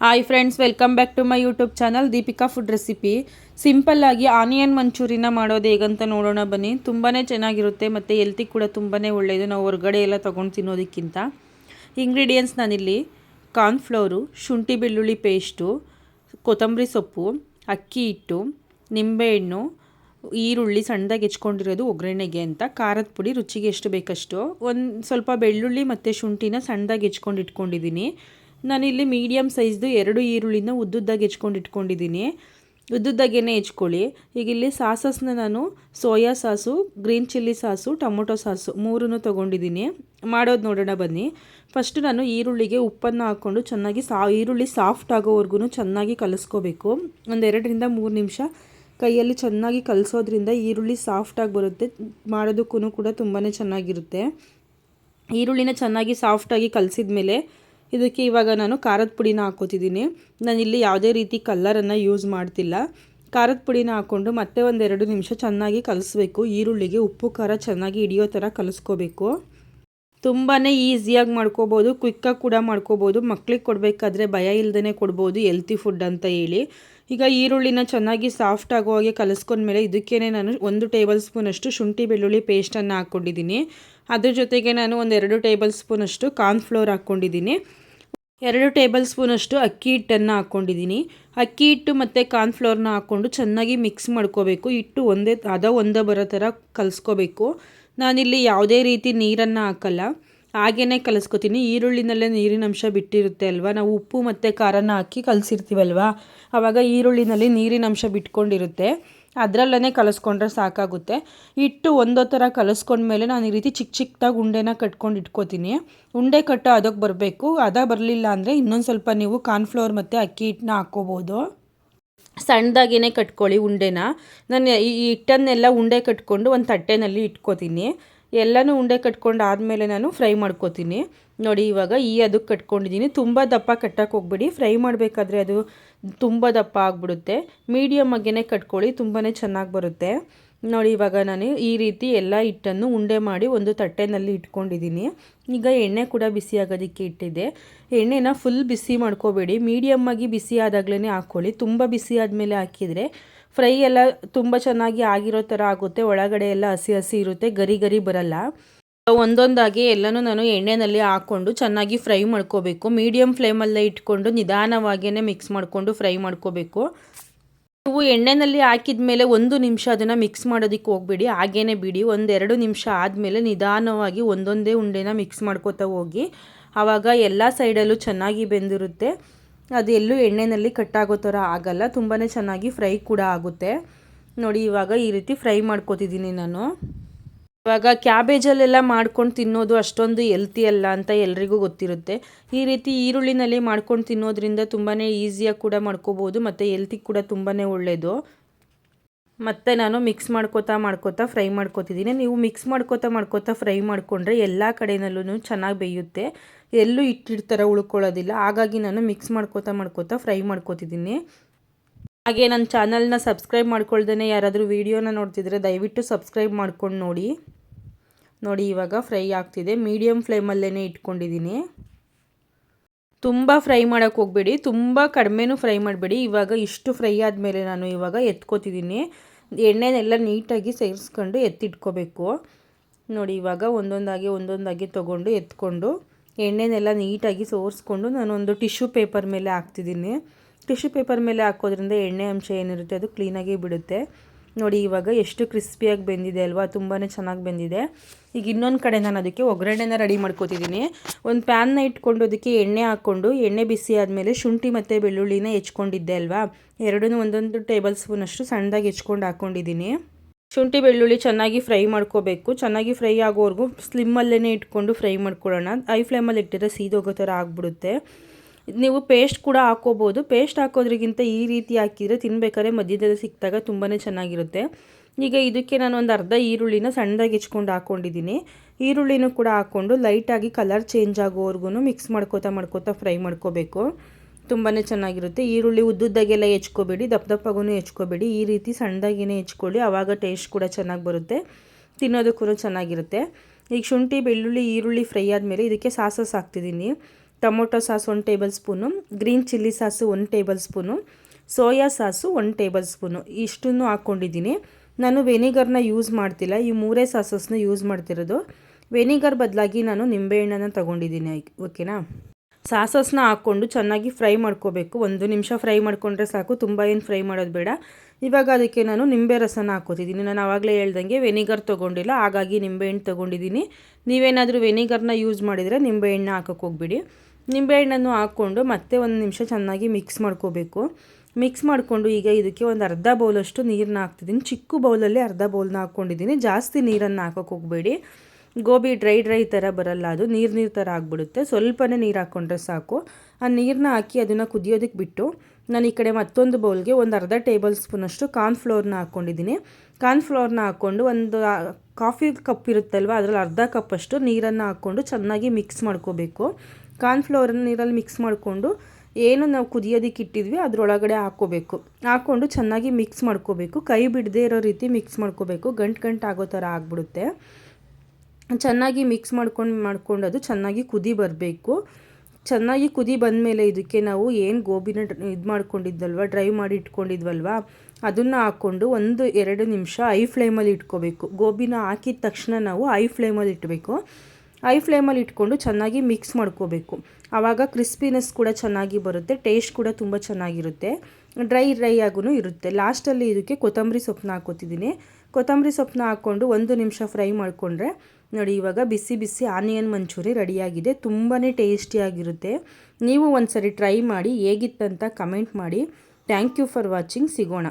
Hi friends welcome back to my YouTube channel Deepika food recipe ಸಿಂಪಲ್ಲಾಗಿ onion ಮಂಚೂರಿನ ಮಾಡೋದು ಹೇಗಂತ ನೋಡೋಣ ಬನ್ನಿ. ತುಂಬಾ ಚೆನ್ನಾಗಿರುತ್ತೆ ಮತ್ತು ಹೆಲ್ತಿಗೆ ಕೂಡ ತುಂಬಾ ಒಳ್ಳೆಯದು. ನಾವು ಹೊರಗಡೆ ಎಲ್ಲ ತೊಗೊಂಡು ತಿನ್ನೋದಕ್ಕಿಂತ. ಇಂಗ್ರೀಡಿಯೆಂಟ್ಸ್ ನಾನಿಲ್ಲಿ ಕಾರ್ನ್ಫ್ಲೋರು ಶುಂಠಿ ಬೆಳ್ಳುಳ್ಳಿ ಪೇಸ್ಟು ಕೊತ್ತಂಬರಿ ಸೊಪ್ಪು, ಅಕ್ಕಿ ಹಿಟ್ಟು ನಿಂಬೆಹಣ್ಣು ಈರುಳ್ಳಿ ಸಣ್ಣದಾಗಿ ಹೆಚ್ಕೊಂಡಿರೋದು ಒಗ್ಗರಣೆಗೆ ಅಂತ. ಖಾರದ ಪುಡಿ ರುಚಿಗೆ ಎಷ್ಟು ಬೇಕಷ್ಟು. ಒಂದು ಸ್ವಲ್ಪ ಬೆಳ್ಳುಳ್ಳಿ ಮತ್ತು ಶುಂಠಿನ ಸಣ್ಣದಾಗಿ ಹೆಚ್ಕೊಂಡು ಇಟ್ಕೊಂಡಿದ್ದೀನಿ. ನಾನಿಲ್ಲಿ ಮೀಡಿಯಮ್ ಸೈಜ್ದು ಎರಡು ಈರುಳ್ಳಿನ ಉದ್ದುದ್ದಾಗಿ ಹೆಚ್ಕೊಂಡು ಇಟ್ಕೊಂಡಿದ್ದೀನಿ. ಉದ್ದುದ್ದಾಗೇನೆ ಹೆಚ್ಕೊಳ್ಳಿ. ಈಗ ಇಲ್ಲಿ ಸಾಸಸ್ನ ನಾನು soya sauce green chilli sauce, tomato sauce ಮೂರನ್ನು ತೊಗೊಂಡಿದ್ದೀನಿ. ಮಾಡೋದು ನೋಡೋಣ ಬನ್ನಿ. ಫಸ್ಟು ನಾನು ಈರುಳ್ಳಿಗೆ ಉಪ್ಪನ್ನು ಹಾಕ್ಕೊಂಡು ಚೆನ್ನಾಗಿ ಸಾ, ಈರುಳ್ಳಿ ಸಾಫ್ಟ್ ಆಗೋವರೆಗೂ ಚೆನ್ನಾಗಿ ಕಲಿಸ್ಕೋಬೇಕು. ಒಂದೆರಡರಿಂದ ಮೂರು ನಿಮಿಷ ಕೈಯಲ್ಲಿ ಚೆನ್ನಾಗಿ ಕಲಿಸೋದ್ರಿಂದ ಈರುಳ್ಳಿ ಸಾಫ್ಟಾಗಿ ಬರುತ್ತೆ. ಮಾಡೋದಕ್ಕೂ ಕೂಡ ತುಂಬಾ ಚೆನ್ನಾಗಿರುತ್ತೆ. ಈರುಳ್ಳಿನ ಚೆನ್ನಾಗಿ ಸಾಫ್ಟಾಗಿ ಕಲಸಿದ ಮೇಲೆ ಇದಕ್ಕೆ ಇವಾಗ ನಾನು ಖಾರದ ಪುಡಿನ ಹಾಕೋತಿದ್ದೀನಿ ನಾನಿಲ್ಲಿ ಯಾವುದೇ ರೀತಿ ಕಲ್ಲರನ್ನು ಯೂಸ್ ಮಾಡ್ತಿಲ್ಲ. ಖಾರದ ಪುಡಿನ ಹಾಕ್ಕೊಂಡು ಮತ್ತೆ ಒಂದೆರಡು ನಿಮಿಷ ಚೆನ್ನಾಗಿ ಕಲಿಸ್ಬೇಕು. ಈರುಳ್ಳಿಗೆ ಉಪ್ಪು, ಖಾರ ಚೆನ್ನಾಗಿ ಹಿಡಿಯೋ ಥರ ಕಲಿಸ್ಕೋಬೇಕು. ತುಂಬಾ ಈಸಿಯಾಗಿ ಮಾಡ್ಕೋಬೋದು ಕ್ವಿಕ್ಕಾಗಿ ಕೂಡ ಮಾಡ್ಕೋಬೋದು. ಮಕ್ಳಿಗೆ ಕೊಡಬೇಕಾದ್ರೆ ಭಯ ಇಲ್ಲದೇ ಕೊಡ್ಬೋದು ಎಲ್ತಿ ಫುಡ್ ಅಂತ ಹೇಳಿ. ಈಗ ಈರುಳ್ಳಿನ ಚೆನ್ನಾಗಿ ಸಾಫ್ಟ್ ಆಗೋ ಹಾಗೆ ಕಲಿಸ್ಕೊಂಡ್ಮೇಲೆ ಇದಕ್ಕೇನೆ ನಾನು ಒಂದು ಟೇಬಲ್ ಸ್ಪೂನಷ್ಟು ಶುಂಠಿ ಬೆಳ್ಳುಳ್ಳಿ ಪೇಸ್ಟನ್ನು ಹಾಕ್ಕೊಂಡಿದ್ದೀನಿ. ಅದ್ರ ಜೊತೆಗೆ ನಾನು ಒಂದೆರಡು ಟೇಬಲ್ ಸ್ಪೂನಷ್ಟು ಕಾರ್ನ್ಫ್ಲೋರ್ ಹಾಕ್ಕೊಂಡಿದ್ದೀನಿ. ಎರಡು ಟೇಬಲ್ ಸ್ಪೂನಷ್ಟು ಅಕ್ಕಿ ಹಿಟ್ಟನ್ನು ಹಾಕ್ಕೊಂಡಿದ್ದೀನಿ. ಅಕ್ಕಿ ಹಿಟ್ಟು ಮತ್ತು ಕಾರ್ನ್ಫ್ಲೋರ್ನ ಹಾಕ್ಕೊಂಡು ಚೆನ್ನಾಗಿ ಮಿಕ್ಸ್ ಮಾಡ್ಕೋಬೇಕು. ಹಿಟ್ಟು ಒಂದೇ, ಅದ ಒಂದೇ ಬರೋ ಥರ ಕಲಿಸ್ಕೋಬೇಕು. ನಾನಿಲ್ಲಿ ಯಾವುದೇ ರೀತಿ ನೀರನ್ನು ಹಾಕಲ್ಲ. ಹಾಗೇ ಕಲಿಸ್ಕೊತೀನಿ. ಈರುಳ್ಳಿನಲ್ಲೇ ನೀರಿನ ಅಂಶ ಬಿಟ್ಟಿರುತ್ತೆ ಅಲ್ವಾ? ನಾವು ಉಪ್ಪು ಮತ್ತು ಖಾರನ ಹಾಕಿ ಕಲಸಿರ್ತೀವಲ್ವ? ಆವಾಗ ಈರುಳ್ಳಿನಲ್ಲಿ ನೀರಿನ ಅಂಶ ಬಿಟ್ಕೊಂಡಿರುತ್ತೆ. ಅದರಲ್ಲೇ ಕಲಿಸ್ಕೊಂಡ್ರೆ ಸಾಕಾಗುತ್ತೆ. ಹಿಟ್ಟು ಒಂದೋ ಥರ ಕಲಿಸ್ಕೊಂಡ್ಮೇಲೆ ನಾನು ಈ ರೀತಿ ಚಿಕ್ಕ ಚಿಕ್ಕದಾಗಿ ಉಂಡೆನ ಕಟ್ಕೊಂಡು ಇಟ್ಕೋತೀನಿ. ಉಂಡೆ ಕಟ್ಟು ಅದಕ್ಕೆ ಬರಬೇಕು. ಅದ ಬರಲಿಲ್ಲ ಅಂದರೆ ಇನ್ನೊಂದು ಸ್ವಲ್ಪ ನೀವು ಕಾರ್ನ್ಫ್ಲವರ್ ಮತ್ತು ಅಕ್ಕಿ ಹಿಟ್ಟನ್ನ ಹಾಕ್ಕೋಬೋದು. ಸಣ್ಣದಾಗೇ ಕಟ್ಕೊಳ್ಳಿ ಉಂಡೆನ. ನಾನು ಈ ಹಿಟ್ಟನ್ನೆಲ್ಲ ಉಂಡೆ ಕಟ್ಕೊಂಡು ಒಂದು ತಟ್ಟೆನಲ್ಲಿ ಇಟ್ಕೋತೀನಿ. ಎಲ್ಲನೂ ಉಂಡೆ ಕಟ್ಕೊಂಡು ಆದಮೇಲೆ ನಾನು ಫ್ರೈ ಮಾಡ್ಕೋತೀನಿ. ನೋಡಿ ಇವಾಗ ಈ ಅದಕ್ಕೆ ಕಟ್ಕೊಂಡಿದ್ದೀನಿ ತುಂಬ ದಪ್ಪ ಕಟ್ಟಕ್ಕೆ ಹೋಗ್ಬಿಡಿ. ಫ್ರೈ ಮಾಡಬೇಕಾದ್ರೆ ಅದು ತುಂಬ ದಪ್ಪ ಆಗಿಬಿಡುತ್ತೆ. ಮೀಡಿಯಮ್ ಆಗೇ ಕಟ್ಕೊಳ್ಳಿ. ತುಂಬಾ ಚೆನ್ನಾಗಿ ಬರುತ್ತೆ. ನೋಡಿ, ಇವಾಗ ನಾನು ಈ ರೀತಿ ಎಲ್ಲ ಹಿಟ್ಟನ್ನು ಉಂಡೆ ಮಾಡಿ ಒಂದು ತಟ್ಟೆನಲ್ಲಿ ಇಟ್ಕೊಂಡಿದ್ದೀನಿ. ಈಗ ಎಣ್ಣೆ ಕೂಡ ಬಿಸಿ ಆಗೋದಕ್ಕೆ ಇಟ್ಟಿದ್ದೆ. ಎಣ್ಣೆನ ಫುಲ್ ಬಿಸಿ ಮಾಡ್ಕೋಬೇಡಿ. ಮೀಡಿಯಮ್ಮಾಗಿ ಬಿಸಿ ಆದಾಗಲೇ ಹಾಕ್ಕೊಳ್ಳಿ. ತುಂಬ ಬಿಸಿ ಆದಮೇಲೆ ಹಾಕಿದರೆ ಫ್ರೈ ಎಲ್ಲ ತುಂಬ ಚೆನ್ನಾಗಿ ಆಗಿರೋ ಥರ ಆಗುತ್ತೆ. ಒಳಗಡೆ ಎಲ್ಲ ಹಸಿ ಹಸಿ ಇರುತ್ತೆ. ಗರಿ ಗರಿ ಬರಲ್ಲ. ಒಂದೊಂದಾಗಿ ಎಲ್ಲನೂ ನಾನು ಎಣ್ಣೆಯಲ್ಲಿ ಹಾಕ್ಕೊಂಡು ಚೆನ್ನಾಗಿ ಫ್ರೈ ಮಾಡ್ಕೋಬೇಕು. ಮೀಡಿಯಮ್ ಫ್ಲೇಮಲ್ಲೇ ಇಟ್ಕೊಂಡು ನಿಧಾನವಾಗಿಯೇ ಮಿಕ್ಸ್ ಮಾಡಿಕೊಂಡು ಫ್ರೈ ಮಾಡ್ಕೋಬೇಕು. ನೀವು ಎಣ್ಣೆಯಲ್ಲಿ ಹಾಕಿದ ಮೇಲೆ ಒಂದು ನಿಮಿಷ ಅದನ್ನು ಮಿಕ್ಸ್ ಮಾಡೋದಕ್ಕೆ ಹೋಗ್ಬೇಡಿ. ಹಾಗೇ ಬಿಡಿ ಒಂದೆರಡು ನಿಮಿಷ ಆದಮೇಲೆ ನಿಧಾನವಾಗಿ ಒಂದೊಂದೇ ಉಂಡೆನ ಮಿಕ್ಸ್ ಮಾಡ್ಕೋತಾ ಹೋಗಿ, ಆವಾಗ ಎಲ್ಲ ಸೈಡಲ್ಲೂ ಚೆನ್ನಾಗಿ ಬೆಂದಿರುತ್ತೆ. ಅದು ಎಲ್ಲೂ ಎಣ್ಣೆಯಲ್ಲಿ ಕಟ್ಟಾಗೋ ಥರ ಆಗಲ್ಲ ತುಂಬಾ ಚೆನ್ನಾಗಿ ಫ್ರೈ ಕೂಡ ಆಗುತ್ತೆ. ನೋಡಿ, ಇವಾಗ ಈ ರೀತಿ ಫ್ರೈ ಮಾಡ್ಕೋತಿದ್ದೀನಿ ನಾನು. ಇವಾಗ ಕ್ಯಾಬೇಜಲ್ಲೆಲ್ಲ ಮಾಡ್ಕೊಂಡು ತಿನ್ನೋದು ಅಷ್ಟೊಂದು ಎಲ್ತಿ ಅಲ್ಲ ಅಂತ ಎಲ್ರಿಗೂ ಗೊತ್ತಿರುತ್ತೆ. ಈ ರೀತಿ ಈರುಳ್ಳಿನಲ್ಲಿ ಮಾಡ್ಕೊಂಡು ತಿನ್ನೋದ್ರಿಂದ ತುಂಬಾ ಈಸಿಯಾಗಿ ಕೂಡ ಮಾಡ್ಕೋಬೋದು, ಮತ್ತು ಎಲ್ತಿಗೆ ಕೂಡ ತುಂಬಾ ಒಳ್ಳೆಯದು ಮತ್ತು ನಾನು ಮಿಕ್ಸ್ ಮಾಡ್ಕೋತಾ ಮಾಡ್ಕೋತಾ ಫ್ರೈ ಮಾಡ್ಕೋತಿದ್ದೀನಿ. ನೀವು ಮಿಕ್ಸ್ ಮಾಡ್ಕೋತಾ ಮಾಡ್ಕೋತಾ ಫ್ರೈ ಮಾಡಿಕೊಂಡ್ರೆ ಎಲ್ಲ ಕಡೆಯಲ್ಲೂ ಚೆನ್ನಾಗಿ ಬೇಯುತ್ತೆ. ಎಲ್ಲೂ ಇಟ್ಟಿರ್ತಾರೆ ಉಳ್ಕೊಳ್ಳೋದಿಲ್ಲ. ಹಾಗಾಗಿ ನಾನು ಮಿಕ್ಸ್ ಮಾಡ್ಕೋತಾ ಮಾಡ್ಕೋತಾ ಫ್ರೈ ಮಾಡ್ಕೋತಿದ್ದೀನಿ. ಹಾಗೆ ನನ್ನ ಚಾನಲ್ನ ಸಬ್ಸ್ಕ್ರೈಬ್ ಮಾಡ್ಕೊಳ್ದೇ ಯಾರಾದರೂ ವೀಡಿಯೋನ ನೋಡ್ತಿದ್ರೆ ದಯವಿಟ್ಟು ಸಬ್ಸ್ಕ್ರೈಬ್ ಮಾಡ್ಕೊಂಡು ನೋಡಿ. ನೋಡಿ, ಇವಾಗ ಫ್ರೈ ಆಗ್ತಿದೆ. ಮೀಡಿಯಮ್ ಫ್ಲೇಮಲ್ಲೇ ಇಟ್ಕೊಂಡಿದ್ದೀನಿ. ತುಂಬ ಫ್ರೈ ಮಾಡೋಕ್ಕೆ ಹೋಗಬೇಡಿ. ತುಂಬ ಕಡಿಮೆನೂ ಫ್ರೈ ಮಾಡಬೇಡಿ. ಇವಾಗ ಇಷ್ಟು ಫ್ರೈ ಆದಮೇಲೆ ನಾನು ಇವಾಗ ಎತ್ಕೋತಿದ್ದೀನಿ. ಎಣ್ಣೆನೆಲ್ಲ ನೀಟಾಗಿ ಸೇರಿಸ್ಕೊಂಡು ಎತ್ತಿಟ್ಕೋಬೇಕು. ನೋಡಿ, ಇವಾಗ ಒಂದೊಂದಾಗಿ ಒಂದೊಂದಾಗಿ ತೊಗೊಂಡು ಎತ್ಕೊಂಡು, ಎಣ್ಣೆನೆಲ್ಲ ನೀಟಾಗಿ ಸೋರಿಸ್ಕೊಂಡು ನಾನೊಂದು ಟಿಶ್ಯೂ ಪೇಪರ್ ಮೇಲೆ ಹಾಕ್ತಿದ್ದೀನಿ. ಟಿಶ್ಯೂ ಪೇಪರ್ ಮೇಲೆ ಹಾಕೋದ್ರಿಂದ ಎಣ್ಣೆ ಅಂಶ ಏನಿರುತ್ತೆ, ಅದು ಕ್ಲೀನಾಗಿ ಬಿಡುತ್ತೆ. ನೋಡಿ, ಇವಾಗ ಎಷ್ಟು ಕ್ರಿಸ್ಪಿಯಾಗಿ ಬೆಂದಿದೆ ಅಲ್ವಾ? ತುಂಬಾ ಚೆನ್ನಾಗಿ ಬೆಂದಿದೆ. ಈಗ ಇನ್ನೊಂದು ಕಡೆ ನಾನು ಅದಕ್ಕೆ ಒಗ್ಗರಣೆನ ರೆಡಿ ಮಾಡ್ಕೋತಿದ್ದೀನಿ ಒಂದು ಪ್ಯಾನ್ನ ಇಟ್ಕೊಂಡು ಅದಕ್ಕೆ ಎಣ್ಣೆ ಹಾಕ್ಕೊಂಡು, ಎಣ್ಣೆ ಬಿಸಿ ಆದಮೇಲೆ ಶುಂಠಿ ಮತ್ತು ಬೆಳ್ಳುಳ್ಳಿನ ಹೆಚ್ಕೊಂಡಿದ್ದೆ ಅಲ್ವಾ? ಎರಡನ್ನೂ ಒಂದೊಂದು ಟೇಬಲ್ ಸ್ಪೂನಷ್ಟು ಸಣ್ಣದಾಗಿ ಹೆಚ್ಕೊಂಡು ಹಾಕ್ಕೊಂಡಿದ್ದೀನಿ ಶುಂಠಿ, ಬೆಳ್ಳುಳ್ಳಿ ಚೆನ್ನಾಗಿ ಫ್ರೈ ಮಾಡ್ಕೋಬೇಕು. ಚೆನ್ನಾಗಿ ಫ್ರೈ ಆಗೋವರೆಗೂ ಸ್ಲಿಮ್ಮಲ್ಲೇ ಇಟ್ಕೊಂಡು ಫ್ರೈ ಮಾಡ್ಕೊಳ್ಳೋಣ. ಐ ಫ್ಲೇಮಲ್ಲಿ ಇಟ್ಟಿದ್ರೆ ಸೀದೋಗೋ ಥರ ಆಗಿಬಿಡುತ್ತೆ. ನೀವು ಪೇಸ್ಟ್ ಕೂಡ ಹಾಕೋಬೋದು. ಪೇಸ್ಟ್ ಹಾಕೋದ್ರಿಗಿಂತ ಈ ರೀತಿ ಹಾಕಿದರೆ ತಿನ್ಬೇಕಾದ್ರೆ ಮಧ್ಯದಲ್ಲಿ ಸಿಕ್ಕಿದಾಗ ತುಂಬಾ ಚೆನ್ನಾಗಿರುತ್ತೆ. ಈಗ ಇದಕ್ಕೆ ನಾನು ಒಂದು ಅರ್ಧ ಈರುಳ್ಳಿನ ಸಣ್ಣದಾಗಿ ಹೆಚ್ಕೊಂಡು ಹಾಕ್ಕೊಂಡಿದ್ದೀನಿ ಈರುಳ್ಳಿನೂ ಕೂಡ ಹಾಕ್ಕೊಂಡು ಲೈಟಾಗಿ ಕಲರ್ ಚೇಂಜ್ ಆಗೋವರೆಗೂ ಮಿಕ್ಸ್ ಮಾಡ್ಕೋತಾ ಮಾಡ್ಕೋತಾ ಫ್ರೈ ಮಾಡ್ಕೋಬೇಕು. ತುಂಬಾ ಚೆನ್ನಾಗಿರುತ್ತೆ. ಈರುಳ್ಳಿ ಉದ್ದುದ್ದಾಗೆಲ್ಲ ಹೆಚ್ಕೋಬೇಡಿ, ದಪ್ಪ ದಪ್ಪಗೂ ಹೆಚ್ಕೋಬೇಡಿ. ಈ ರೀತಿ ಸಣ್ಣದಾಗಿಯೇ ಹೆಚ್ಕೊಳ್ಳಿ. ಆವಾಗ ಟೇಸ್ಟ್ ಕೂಡ ಚೆನ್ನಾಗಿ ಬರುತ್ತೆ. ತಿನ್ನೋದಕ್ಕೂ ಚೆನ್ನಾಗಿರುತ್ತೆ. ಈಗ ಶುಂಠಿ, ಬೆಳ್ಳುಳ್ಳಿ, ಈರುಳ್ಳಿ ಫ್ರೈ ಆದಮೇಲೆ ಇದಕ್ಕೆ ಸಾಸಸ್ ಹಾಕ್ತಿದ್ದೀನಿ. Tomato sauce one tablespoon, green chilli sauce one tablespoon, soya sauce one tablespoon. ಇಷ್ಟನ್ನು ಹಾಕ್ಕೊಂಡಿದ್ದೀನಿ. ನಾನು ವೆನಿಗರ್ನ ಯೂಸ್ ಮಾಡ್ತಿಲ್ಲ. ಈ ಮೂರೇ ಸಾಸಸ್ನ ಯೂಸ್ ಮಾಡ್ತಿರೋದು. ವೆನಿಗರ್ ಬದಲಾಗಿ ನಾನು ನಿಂಬೆಹಣ್ಣನ್ನು ತೊಗೊಂಡಿದ್ದೀನಿ. ಓಕೆನಾ? ಸಾಸಸ್ನ ಹಾಕ್ಕೊಂಡು ಚೆನ್ನಾಗಿ ಫ್ರೈ ಮಾಡ್ಕೋಬೇಕು. ಒಂದು ನಿಮಿಷ ಫ್ರೈ ಮಾಡ್ಕೊಂಡ್ರೆ ಸಾಕು. ತುಂಬ ಏನು ಫ್ರೈ ಮಾಡೋದು ಬೇಡ. ಇವಾಗ ಅದಕ್ಕೆ ನಾನು ನಿಂಬೆ ರಸನ ಹಾಕೋತಿದ್ದೀನಿ ನಾನು ಆವಾಗಲೇ ಹೇಳ್ದಂಗೆ ವೆನಿಗರ್ ತೊಗೊಂಡಿಲ್ಲ. ಹಾಗಾಗಿ ನಿಂಬೆಹಣ್ಣು ತೊಗೊಂಡಿದ್ದೀನಿ. ನೀವೇನಾದರೂ ವೆನಿಗರ್ನ ಯೂಸ್ ಮಾಡಿದರೆ ನಿಂಬೆಹಣ್ಣು ಹಾಕೋಕೆ ಹೋಗ್ಬಿಡಿ. ನಿಂಬೆಹಣ್ಣನ್ನು ಹಾಕ್ಕೊಂಡು ಮತ್ತೆ ಒಂದು ನಿಮಿಷ ಚೆನ್ನಾಗಿ ಮಿಕ್ಸ್ ಮಾಡ್ಕೋಬೇಕು. ಮಿಕ್ಸ್ ಮಾಡಿಕೊಂಡು ಈಗ ಇದಕ್ಕೆ ಒಂದು ಅರ್ಧ ಬೌಲಷ್ಟು ನೀರನ್ನ ಹಾಕ್ತಿದ್ದೀನಿ. ಚಿಕ್ಕ ಬೌಲಲ್ಲೇ ಅರ್ಧ ಬೌಲ್ನ ಹಾಕ್ಕೊಂಡಿದ್ದೀನಿ. ಜಾಸ್ತಿ ನೀರನ್ನು ಹಾಕೋಕೆ ಹೋಗಬೇಡಿ. ಗೋಬಿ ಡ್ರೈ ಡ್ರೈ ಥರ ಬರಲ್ಲ ಅದು. ನೀರು ನೀರು ಥರ ಆಗಿಬಿಡುತ್ತೆ. ಸ್ವಲ್ಪನೇ ನೀರು ಹಾಕ್ಕೊಂಡ್ರೆ ಸಾಕು. ಆ ನೀರನ್ನ ಹಾಕಿ ಅದನ್ನು ಕುದಿಯೋದಕ್ಕೆ ಬಿಟ್ಟು ನಾನು ಈ ಕಡೆ ಮತ್ತೊಂದು ಬೌಲ್ಗೆ ಒಂದು ಅರ್ಧ ಟೇಬಲ್ ಸ್ಪೂನಷ್ಟು ಕಾರ್ನ್ಫ್ಲೋರ್ನ ಹಾಕ್ಕೊಂಡಿದ್ದೀನಿ ಕಾರ್ನ್ಫ್ಲೋರ್ನ ಹಾಕ್ಕೊಂಡು ಒಂದು ಕಾಫಿ ಕಪ್ ಇರುತ್ತಲ್ವ? ಅದರಲ್ಲಿ ಅರ್ಧ ಕಪ್ಪಷ್ಟು ನೀರನ್ನು ಹಾಕ್ಕೊಂಡು ಚೆನ್ನಾಗಿ ಮಿಕ್ಸ್ ಮಾಡ್ಕೋಬೇಕು. ಕಾರ್ನ್ಫ್ಲೋರನ್ನು ನೀರಲ್ಲಿ ಮಿಕ್ಸ್ ಮಾಡಿಕೊಂಡು ಏನು ನಾವು ಕುದಿಯೋದಕ್ಕೆ ಇಟ್ಟಿದ್ವಿ, ಅದರೊಳಗಡೆ ಹಾಕ್ಕೋಬೇಕು. ಹಾಕ್ಕೊಂಡು ಚೆನ್ನಾಗಿ ಮಿಕ್ಸ್ ಮಾಡ್ಕೋಬೇಕು. ಕೈ ಬಿಡದೇ ಇರೋ ರೀತಿ ಮಿಕ್ಸ್ ಮಾಡ್ಕೋಬೇಕು. ಗಂಟು ಗಂಟು ಆಗೋ ಥರ ಆಗಿಬಿಡುತ್ತೆ. ಚೆನ್ನಾಗಿ ಮಿಕ್ಸ್ ಮಾಡ್ಕೊಂಡು ಮಾಡ್ಕೊಂಡು ಅದು ಚೆನ್ನಾಗಿ ಕುದಿ ಬರಬೇಕು. ಚೆನ್ನಾಗಿ ಕುದಿ ಬಂದಮೇಲೆ ಇದಕ್ಕೆ ನಾವು ಏನು ಗೋಬಿನ ಇದು ಮಾಡ್ಕೊಂಡಿದ್ದಲ್ವ, ಡ್ರೈ ಮಾಡಿ ಇಟ್ಕೊಂಡಿದ್ವಲ್ವ, ಅದನ್ನು ಹಾಕ್ಕೊಂಡು ಒಂದು ಎರಡು ನಿಮಿಷ ಐ ಫ್ಲೇಮಲ್ಲಿ ಇಟ್ಕೋಬೇಕು. ಗೋಬಿನ ಹಾಕಿದ ತಕ್ಷಣ ನಾವು ಐ ಫ್ಲೇಮಲ್ಲಿ ಇಟ್ಟಬೇಕು ಐ ಫ್ಲೇಮಲ್ಲಿ ಇಟ್ಕೊಂಡು ಚೆನ್ನಾಗಿ ಮಿಕ್ಸ್ ಮಾಡ್ಕೋಬೇಕು. ಆವಾಗ ಕ್ರಿಸ್ಪಿನೆಸ್ ಕೂಡ ಚೆನ್ನಾಗಿ ಬರುತ್ತೆ, ಟೇಸ್ಟ್ ಕೂಡ ತುಂಬ ಚೆನ್ನಾಗಿರುತ್ತೆ. ಡ್ರೈ ಡ್ರೈ ಆಗೂ ಇರುತ್ತೆ. ಲಾಸ್ಟಲ್ಲಿ ಇದಕ್ಕೆ ಕೊತ್ತಂಬರಿ ಸೊಪ್ಪನ್ನ ಹಾಕೋತಿದ್ದೀನಿ ಕೊತ್ತಂಬರಿ ಸೊಪ್ಪನ್ನ ಹಾಕ್ಕೊಂಡು ಒಂದು ನಿಮಿಷ ಫ್ರೈ ಮಾಡಿಕೊಂಡ್ರೆ, ನೋಡಿ ಇವಾಗ ಬಿಸಿ ಬಿಸಿ ಆನಿಯನ್ ಮಂಚೂರಿ ರೆಡಿಯಾಗಿದೆ. ತುಂಬಾ ಟೇಸ್ಟಿಯಾಗಿರುತ್ತೆ ನೀವು ಒಂದು ಸರಿ ಟ್ರೈ ಮಾಡಿ, ಹೇಗಿತ್ತಂತ ಕಮೆಂಟ್ ಮಾಡಿ. Thank you for watching. ಸಿಗೋಣ.